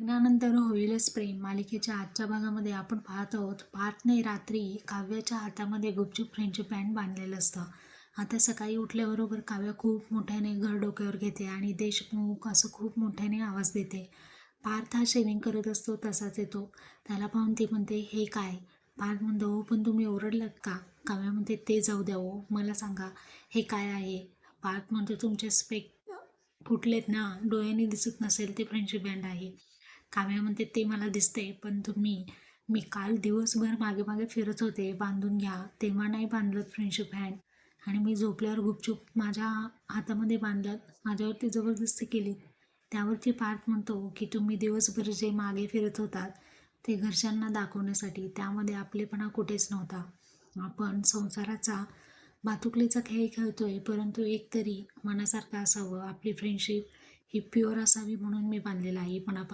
लग्नानंतर होईलच प्रेम. मालिकेच्या आजच्या भागामध्ये आपण पाहत आहोत पाहत नाही रात्री काव्याच्या हातामध्ये गुपचूप फ्रेंडशिप बँड बांधलेलं असतं. आता सकाळी उठल्याबरोबर काव्या खूप मोठ्याने घर डोक्यावर घेते आणि देशमुख असं खूप मोठ्याने आवाज देते. पार्थ हा शेविंग करत असतो तसाच येतो. त्याला पाहून ती म्हणते हे काय? पार्थ म्हणतो हो पण तुम्ही ओरडलात का? काव्या म्हणते ते जाऊ द्या हो मला सांगा हे काय आहे? पार्थ म्हणतो तुमचे स्पेक फुटलेत ना डोळ्याने दिसत नसेल ते फ्रेंडशिप बँड आहे. काव्या म्हणते ते मला दिसते पण तुम्ही मी काल दिवसभर मागे मागे फिरत होते बांधून घ्या. तेव्हा नाही बांधलं फ्रेंडशिप हँड आणि मी झोपल्यावर गुपचूप माझ्या हातामध्ये बांधलं. माझ्यावरती जबरदस्ती केली. त्यावरती पार्ट म्हणतो की तुम्ही दिवसभर जे मागे फिरत होतात ते घरच्यांना दाखवण्यासाठी त्यामध्ये आपलेपणा कुठेच नव्हता. आपण संसाराचा भातुकलीचा खेळ खेळतोय परंतु एकतरी मनासारखं असावं. आपली फ्रेंडशिप ही प्युअर असावी म्हणून मी बांधलेला आहे. पण आपण